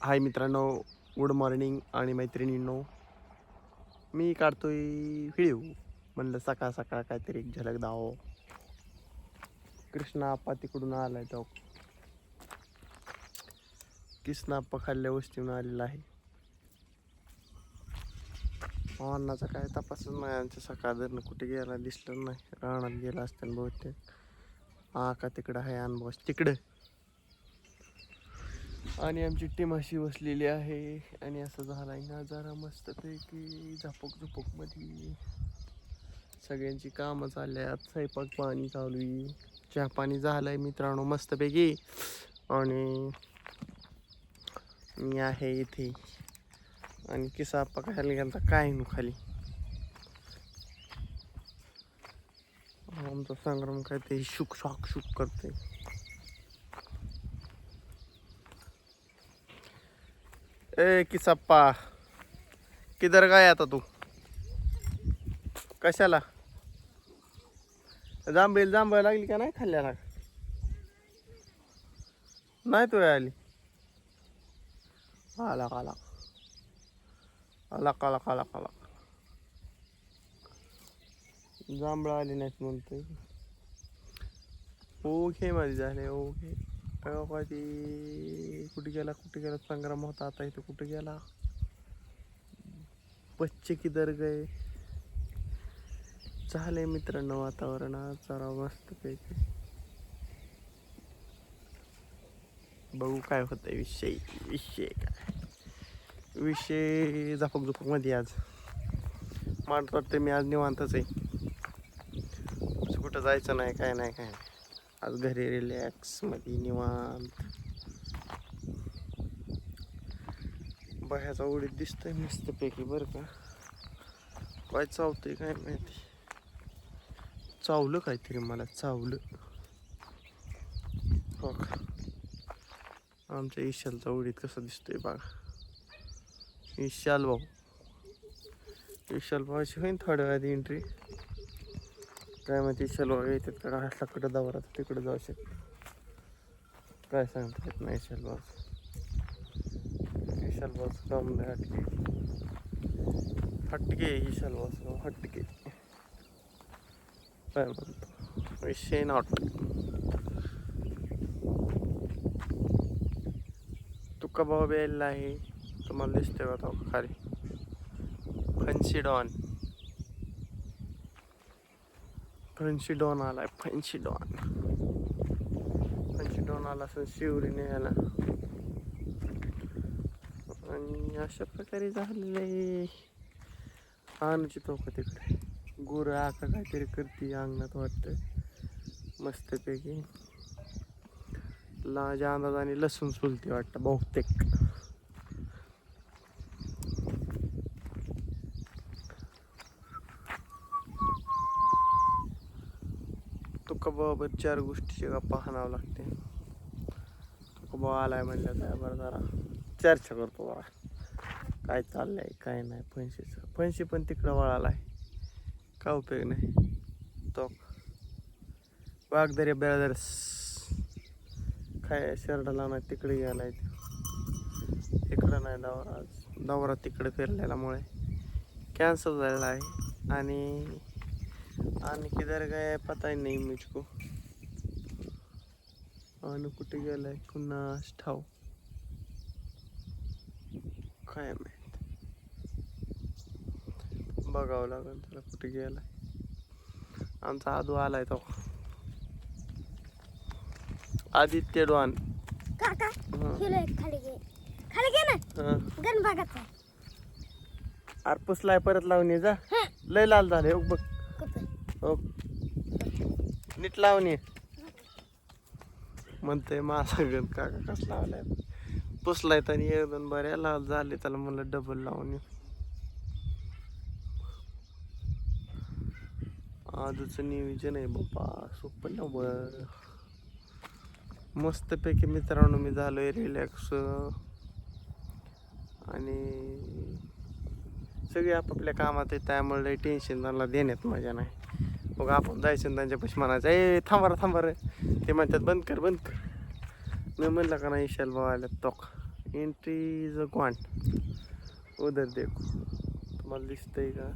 हाय मित्रांनो good morning आणि मैत्रिणींनो. मी काढतोय व्हिडिओ. म्हणलं सकाळ सकाळ काहीतरी एक झलक दाव कृष्णा आप्पा तिकडून आलाय तो. कृष्णा आप्पा खाल्ल्या वस्तीहून आलेला आहे. अन्नाचा काय तपासच नाही आमच्या सकाळ धरणं कुठे गेला दिसलं नाही. रानात गेला असताना बहुतेक. हा का तिकडं आहे अनुभव तिकडं. आणि आमची टीम अशी बसलेली आहे. आणि असं झालाय ना जरा मस्तपैकी झपक झुपकमध्ये सगळ्यांची कामं चालल्यात स्वयंपाक पाणी चालू आहे. चहा पाणी झालंय मित्रांनो मस्तपैकी. आणि मी आहे इथे. आणि किसा पकायला गेला काय नु खाली? आमचा संग्राम काय ते शुक शॉक शुक करते ए किसप्पा किधर काय आता तू? कशाला? जांभळी जांभळ लागली का नाही खाल्ल्याला? नाही तू आली. आला आला. आला काला काला काला जांभळं आली नाहीत म्हणते ओके माझी झाले ओके. काय पाहिजे कुठे गेला कुठे गेला संग्राम होता आता इथे कुठे गेला? बच्चे किधर गए? झाले मित्रांनो वातावरण आज जरा मस्त पैकी. बघू काय होतंय विषय विषय काय? विषय झपक झुपकमध्ये आज. मांडतात वाटतं मी आज निवांतच आहे. कुठं जायचं नाही काय नाही काय नाही. आज घरी रिलॅक्समध्ये निवांत. बाह्याचा उडीत दिसतोय मस्तपैकी बरं का. काय चावतंय काय माहिती. चावलं काहीतरी मला चावलं. हो का? आमच्या ईशालचा उडीत कसं दिसतोय बघा. ईशाल भाऊ. ईशाल भाऊची होईन थोड्या वेळात एंट्री काय माहिती ईशाल भाऊ येतात का? हातलाकडं दावरात तिकडं जाऊ शकत. काय सांगता येत नाही ईशाल ही ईशाल काम नाही हटके. हटके ही शलवास हटके. काय म्हणतो विषय नॉट तुका भाऊ बेल आहे. तुम्हाला दिसतोय का तो खाली. Fancy don. फन्सी डॉन आलाय फन्सी डॉन फन्सी डॉन आला असं शिवरीने याला आणि अशा प्रकारे झालेलं आहे अनुची तिकडे गुरं आका काहीतरी करते अंगणात वाटतं मस्तपैकी लाजा अंदाजाने लसूण सुलती वाटतं बहुतेक तुका चार गोष्टीची गप्पा हाणावं लागते. तुकोबा आलाय म्हणलं काय बरं जरा. चर्चा करतो बाबा काय चाललंय काय नाही फणशीचं. फणशी पण तिकडं वळालाय. काय उपयोग नाही. तो. वाघदरे बेळदर काय शर्टाला नाही तिकडे गेलाय तो. इकडं नाही दौरा. दौरा तिकडे फिरलेल्यामुळे. कॅन्सल झालेला आहे. आणि आणि किधर गए पता ही नहीं मुझको। आणि कुठे गेलाय पुन्हा ठाव काय माहीत बघावं लागेल त्याला कुठे गेलाय आमचा आदू आलाय तो। आदित्य डॉन। काका खाली घे खाली घे ना. गण भागात अरे पुसलाय परत लावून ये जा. लय लाल झाले बघ। हो. नीट लावून ये म्हणते माझा गण काका कस लावलाय. पुसलाय तर दोन बऱ्या लाव झाले त्याला म्हणलं डबल लावून ये. आजचं नियोजन आहे बाप्पा. सोपं नव्हतं मस्तपैकी मित्रांनो मी झालोय रिलॅक्स आणि सगळे आपापल्या कामात आहे त्यामुळे टेन्शन त्यांना देण्यात मजा नाही. मग आपण जायचं त्यांच्या त्यांच्यापाशी म्हणायचं ए थांबा थांबा रे ते म्हणतात बंद कर बंद कर. मी म्हणलं का नाही विशाल भाऊ आल्यात तोक एंट्री इज अ क्वांट उधर देखो. तुम्हाला दिसतंय का?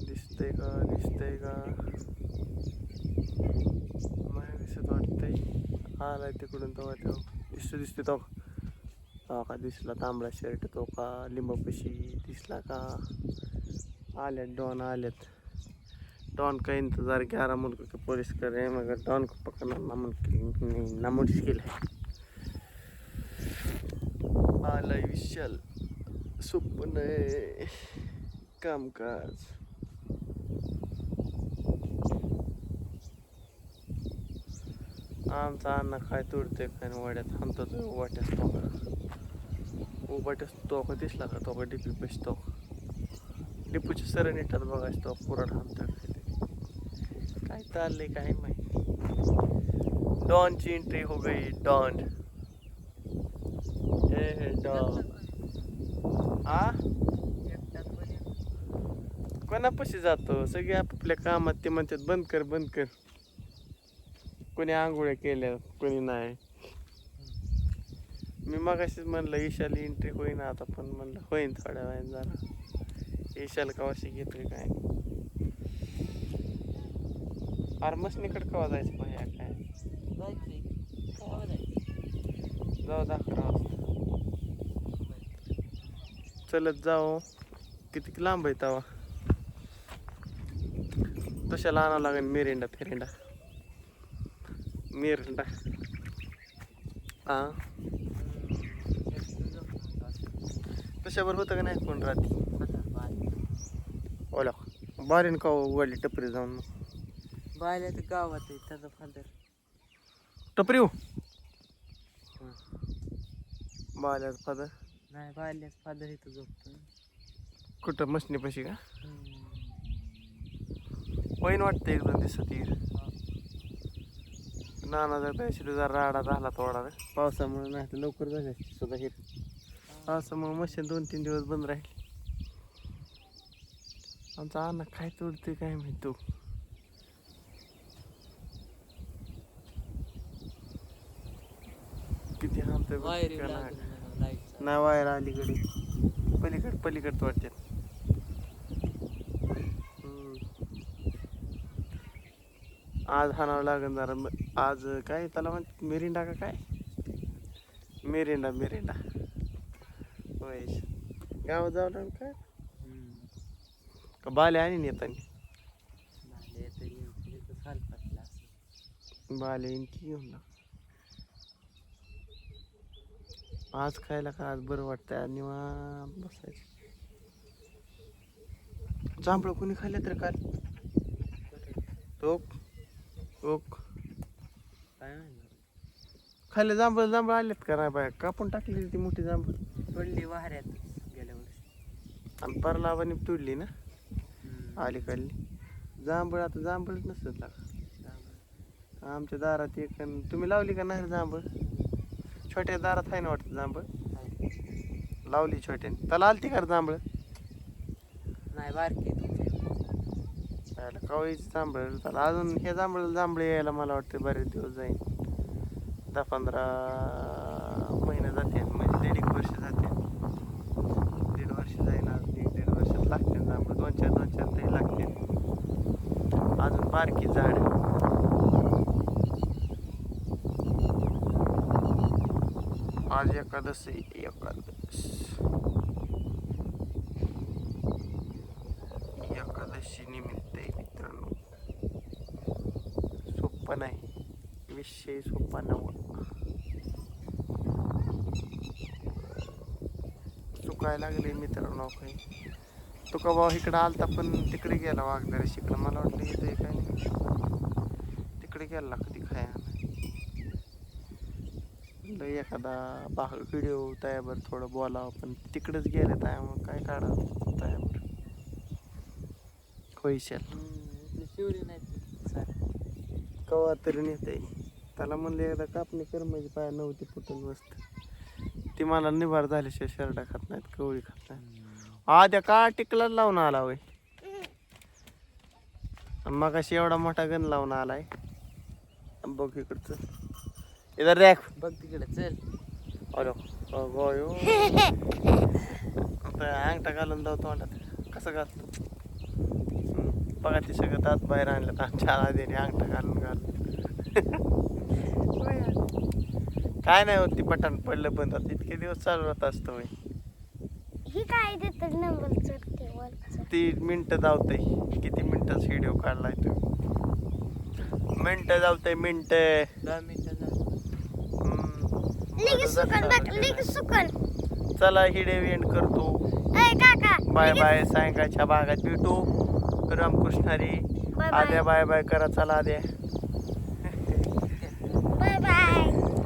दिसतंय का? दिसतंय का? नाही दिसत वाटतंय. आलाय तिकडून तो. तेव्हा दिसतो दिसतो तो तो का दिसला तांबडा शर्ट तो का लिंबापशी दिसला का? आल्यात डॉन आल्यात. डॉन का इंतजार ग्यारह मुल्क के पुलिस कर रहे हैं मगर डॉन को पकड़ना नामुमकिन नहीं नामुश्किल है। आला विशाल स्वप्न आहे कामकाज आमचा अन्न काय तुडते काय न वाड्यात हाणतो तो वाट्यास तोका का उभाट्यास दिसला का तो का डिपी बसतो डिपूच्या सरण येतात बघायचं तो पुराण हाणतो काय चाललंय काय माहिती. डॉनची एंट्री हो गई डॉन हे हे डॉन आ? कोणापाशी जातो? सगळे आपापल्या कामात ते म्हणतात बंद कर बंद कर. कोणी आंघोळ्या केल्या कोणी नाही. मी मगाशीच म्हणलं ईशाली एंट्री होईन आता पण म्हणलं होईन थोड्या वेळाने जरा. ईशाला कवाशी घेतोय काय? अरे मसनीकडे कवा जायचं पाहिजे काय? जाऊ दहा अकरा वाजता. चलत जाऊ. किती लांब आहे तवा? तशाला आणावं लागेल मिरिंडा फिरिंडा. मिरिंडा. हा? तशावर होतं का नाही कोण राहते? ओला. बारीन का उघडली टपरी जाऊन? मग बायला तर गावात आहे त्याचा फादर. टपरी हो. बाल्याच फादर? नाही बायल्याच फादर इथं झोपतो. कुठं? मसनीपाशी का? वहीन वाटतं एक दोन दिवसात येईल नाना जर पैसे जरा राडा झाला थोडा रे पावसामुळे नाही तर लवकर झाले सुद्धा हे. पावसामुळे मशीन दोन तीन दिवस बंद राहील. आमचा अण्णा काय तोडते काय माहिती नाही. वायर अलीकडे. पलीकड पलीकडे वाटते आज हाणावं लागेल जरा. म- आज काय त्याला म्हणतात मिरिंडा का काय? Mirinda Mirinda. होय. गावात जावं लागेल काय का बाले आणि येतानी बायला तर सालपाटला असं बाले की घेऊन जा. आज खायला का आज बरं वाटतंय. निवांत बसायचं. जांभळं कोणी खाल्ले तर काल? ओक ओक खाल्ले जांभळ जांभळ आलेत का नाही बाय? कापून टाकली ती मोठी जांभळ. पडली वाऱ्यात गेल्या वर्षी. आणि परलावानी तुडली ना. आली काढली जांभळ आता जांभळच नसत लागा. आमच्या दारात एक तुम्ही लावली का नाही जांभळ? छोट्या दारात आहे ना वाटतं जांभळ? लावली छोट्याने. त्याला आलती का जांभळ? नाही बारकी कवाईच जांभळ. त्याला अजून हे जांभळ जांभळे यायला मला वाटतं बरेच दिवस जाईल दहा पंधरा महिने जाते. म्हणजे दीड एक वर्ष जाते. दीड वर्ष जाईल अजून. एक दीड वर्षात लागते जांभळ. दोन चार दोन चार तरी लागते अजून बारकी झाड. आज एकादशी एकादश। एकादशी निमित्त आहे मित्रांनो। सोप्पा नाही. विषय सोपा नवा. चुकायला लागले मित्रांनो काही. तुका भाऊ इकडं आलता पण तिकडे गेला वाघदारी शिकडं मला वाटलं येतोय गेला कधी खाया? लय एखादा भाग व्हिडिओ तयावर थोडं बोलावं पण तिकडेच गेले त्यामुळे काय काढावं? तयावर. होईशाल. नाही सारी कवा तरी नेते. त्याला म्हणले एकदा कापणी कर म्हणजे पाय नव्हती फुटून मस्त ती मला निभार झाल्याशिवाय शर्टा खात नाहीत कवळी खात नाहीत. आद्या का टिकला लावून आला होय? मग अशी एवढा मोठा गण लावून आलाय. बघ इकडचं. इधर देख। बघ तिकडे चल. अलो अगो अंगठा घालून जाऊ तोंडात. कसं घालतो? बघा ते सगळं दात बाहेर आणलं आमच्या आधीने अंगठा घालून घालून काय नाही होत ती पठाण पडलं बंद. आता इतके दिवस चालू राहत असतं ही काय देतात नंबर चढते ती मिनटं धावतंय किती मिनिटाचा व्हिडिओ काढलाय तुम्ही मिनटं धावतंय मिनटं. दहा मिनिटं. लगेच सुकन बघ लगेच सुकन. चला हिडे एंड करतो. ए काका बाय बाय सायंकाळच्या भागात भेटू. रामकृष्णारी बाय बाय. आद्या बाय बाय करा चला आद्या.